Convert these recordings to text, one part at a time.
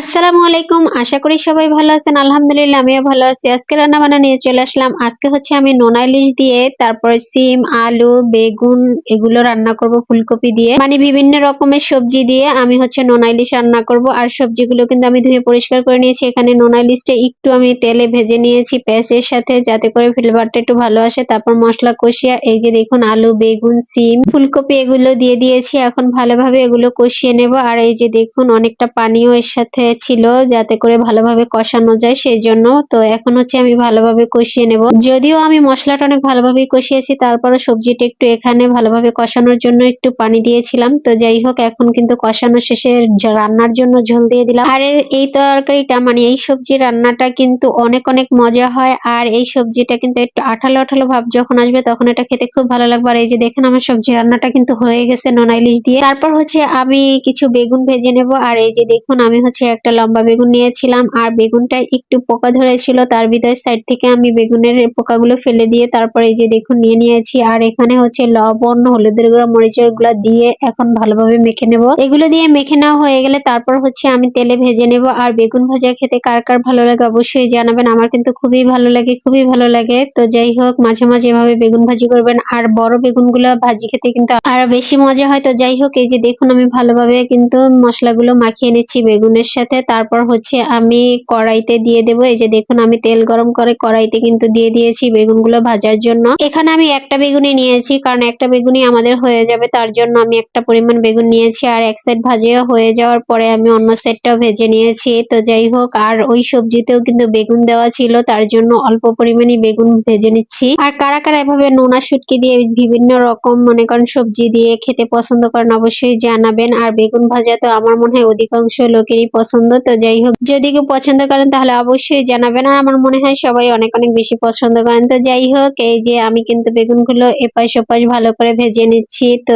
আসসালামু আলাইকুম। আশা করি সবাই ভালো আছেন। আলহামদুলিল্লাহ, আমিও ভালো আছি। আজকে রান্না বান্না নিয়ে চলে আসলাম। আজকে হচ্ছে আমি নোনা ইলিশ দিয়ে, তারপর সিম, আলু, বেগুন এগুলো রান্না করব ফুলকপি দিয়ে। মানে বিভিন্ন রকমের সবজি দিয়ে আমি হচ্ছে নোনা ইলিশ রান্না করব। আর সবজিগুলো কিন্তু আমি ধুয়ে পরিষ্কার করে নিয়েছি। এখানে নোনা ইলিশটা একটু আমি তেলে ভেজে নিয়েছি পেঁয়াজের সাথে, যাতে করে ফ্লেভারটা একটু ভালো আসে। তারপর মশলা কষিয়া, এই যে দেখুন, আলু, বেগুন, সিম, ফুলকপি এগুলো দিয়ে দিয়েছি। এখন ভালোভাবে এগুলো কষিয়ে নেব। আর এই যে দেখুন, অনেকটা পানিও এর সাথে ছিল যাতে করে ভালোভাবে কষানো যায় সেই জন্য তো এখন হচ্ছে আমি ভালোভাবে কষিয়ে নেব। যদিও আমি মশলাটা অনেক ভালোভাবে কষিয়েছি, তারপরে সবজিটা একটু এখানে ভালোভাবে কষানোর জন্য একটু পানি দিয়েছিলাম। তো যাই হোক, এখন কিন্তু কষানো শেষে রান্নার জন্য ঝোল দিয়ে দিলাম। আর এই তরকারিটা মানে এই সবজি রান্নাটা কিন্তু অনেক অনেক মজা হয়। আর এই সবজিটা কিন্তু একটু আঠালো আঠালো ভাব যখন আসবে তখন এটা খেতে খুব ভালো লাগবে। আর এই যে দেখেন আমার সবজি রান্নাটা কিন্তু হয়ে গেছে, নোনা ইলিশ দিয়ে। তারপর হচ্ছে আমি কিছু বেগুন ভেজে নেব। আর এই যে দেখুন, আমি হচ্ছে একটা লম্বা বেগুন নিয়েছিলাম, আর বেগুনটা একটু পোকা ধরেছিল, তার ভিতরে সাইড থেকে আমি বেগুনের পোকাগুলো ফেলে দিয়ে তারপরে এই যে দেখুন নিয়ে নিয়েছি, আর এখানে হচ্ছে লবণ, হলুদের গুঁড়া, মরিচের গুঁড়া দিয়ে এখন ভালোভাবে মেখে নেব। এগুলো দিয়ে মেখে নেওয়া হয়ে গেলে তারপর হচ্ছে আমি তেলে ভেজে নেব, আর বেগুন ভাজা খেতে কার কার ভালো লাগে অবশ্যই জানাবেন, আমার কিন্তু খুবই ভালো লাগে, খুবই ভালো লাগে। তো যাই হোক, মাঝে মাঝে এভাবে বেগুন ভাজি করবেন, আর বড় বেগুনগুলো ভাজি খেতে কিন্তু আরও বেশি মজা হয়। তো যাই হোক, এই যে দেখুন আমি ভালোভাবে কিন্তু মশলাগুলো মাখিয়ে নিচ্ছি, বেগুনের সাথে তারপর হচ্ছে আমি কড়াইতে দিয়ে দেবো। এই যে দেখুন, আমি তেল গরম করে কড়াইতে কিন্তু দিয়ে দিয়েছি বেগুনগুলো ভাজার জন্য। এখানে আমি একটা বেগুনই নিয়েছি, কারণ একটা বেগুনই আমাদের হয়ে যাবে, তার জন্য আমি একটা পরিমাণ বেগুন নিয়েছি। আর এক সাইড ভাজিও হয়ে যাওয়ার পরে আমি অন্য সাইডটাও ভেজে নিয়েছি। তো যাই হোক, আর ওই সবজিতেও কিন্তু বেগুন দেওয়া ছিল, তার জন্য অল্প পরিমাণে বেগুন ভেজে নিচ্ছি। আর কারা কারা এভাবে নোনা শুটকি দিয়ে বিভিন্ন রকম, মনে করেন সবজি দিয়ে খেতে পছন্দ করেন, অবশ্যই জানাবেন। আর বেগুন ভাজা তো আমার মনে হয় অধিকাংশ লোকেরই পছন্দ। তো যাই হোক যদি কেউ পছন্দ করেন তাহলে অবশ্যই জানাবেন। আর আমার মনে হয় সবাই অনেক অনেক বেশি পছন্দ করেন। তো যাই হোক, এই যে আমি কিন্তু বেগুনগুলো এপাশ ওপাশ ভালো করে ভেজে নিচ্ছি। তো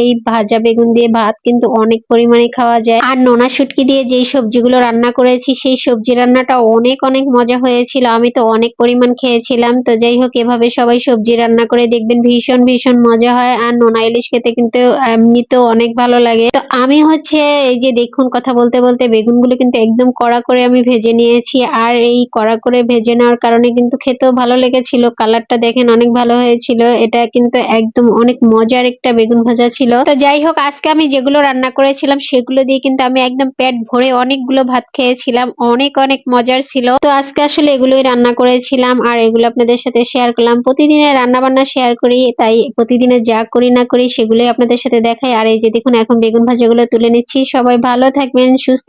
এই ভাজা বেগুন দিয়ে ভাত কিন্তু অনেক পরিমাণে খাওয়া যায়। আর নোনা শুটকি দিয়ে যেই সবজিগুলো রান্না করেছি, সেই সবজি রান্নাটা অনেক অনেক মজা হয়েছিল। আমি তো অনেক পরিমাণ খেয়েছিলাম। তো যাই হোক, এভাবে সবাই সবজি রান্না করে দেখবেন, ভীষণ ভীষণ মজা হয়। আর নোনা ইলিশ খেতে কিন্তু এমনিতেও অনেক ভালো লাগে। তো আমি হচ্ছে এই যে দেখুন, কথা বলতে বলতে বেগুনগুলো কিন্তু একদম কড়া করে আমি ভেজে নিয়েছি। আর এই কড়া করে ভেজে নেওয়ার কারণে কিন্তু খেতেও ভালো লেগেছিল। কালারটা দেখেন অনেক ভালো হয়েছিল। এটা কিন্তু একদম অনেক মজার একটা বেগুন ভাজা ছিল। তো যাই হোক, আজকে আমি যেগুলো রান্না করেছিলাম সেগুলো দিয়ে কিন্তু আমি একদম পেট ভরে অনেকগুলো ভাত খেয়েছিলাম। অনেক অনেক মজার ছিল। তো আজকে আসলে এগুলোই রান্না করেছিলাম। আর এগুলো আপনাদের সাথে শেয়ার করলাম। প্রতিদিনের রান্না বান্না শেয়ার করি, তাই প্রতিদিনে যা করি না করি সেগুলোই আপনাদের সাথে দেখাই। আর এই যে দেখুন, এখন বেগুন ভাজাগুলো তুলে নিচ্ছি। সবাই ভালো থাকবেন, সুস্থ